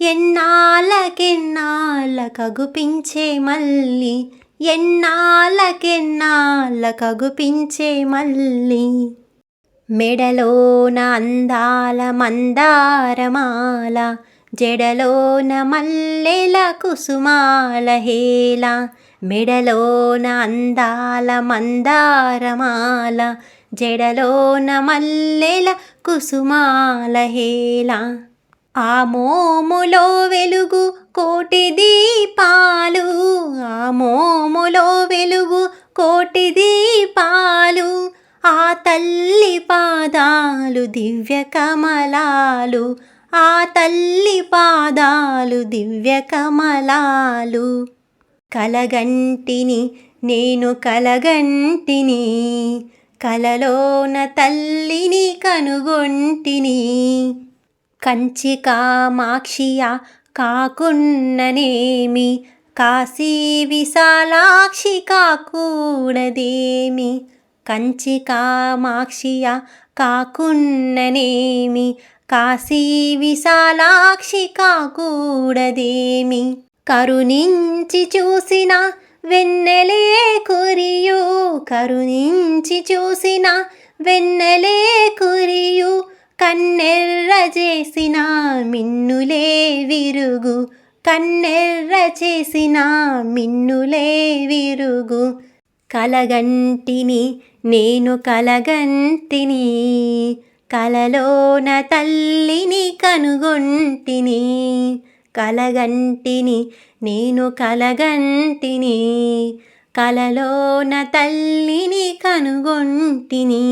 ఎన్నాళ్ళకెన్నాళ్ళ కగుపించే మల్లి ఎన్నాళ్ళకెన్నాళ్ళ కగుపించే మల్లి మెడలోన అందాల మందారమాల జడలోన మల్లెల కుసుమాల హేల మెడలోన అందాల మందారమాల జడలోన మల్లెల కుసుమాల హేల ఆ మోములో వెలుగు కోటి దీపాలు ఆ మోములో వెలుగు కోటి దీపాలు ఆ తల్లి పాదాలు దివ్య కమలాలు ఆ తల్లి పాదాలు దివ్య కమలాలు. కలగంటిని నేను కలగంటిని కలలోన తల్లిని కనుగొంటిని కంచి కామాక్షియ కాకున్ననేమి కాశీ విశాలాక్షి కాకూడదేమి? కంచి కామాక్షియ కాకున్ననేమి కాశీ విశాలాక్షి కాకూడదేమి? కరుణించి చూసిన వెన్నెలే కురియు కరుణించి చూసిన వెన్నెలే కురియు కన్నెర్ర చేసిన మిన్నులే విరుగు. కన్నెర్ర చేసిన మిన్నులే విరుగు. కలగంటిని నేను కలగంటిని కలలోన తల్లిని కనుగొంటిని. కలగంటిని నేను కలగంటిని కలలోన తల్లిని కనుగొంటిని.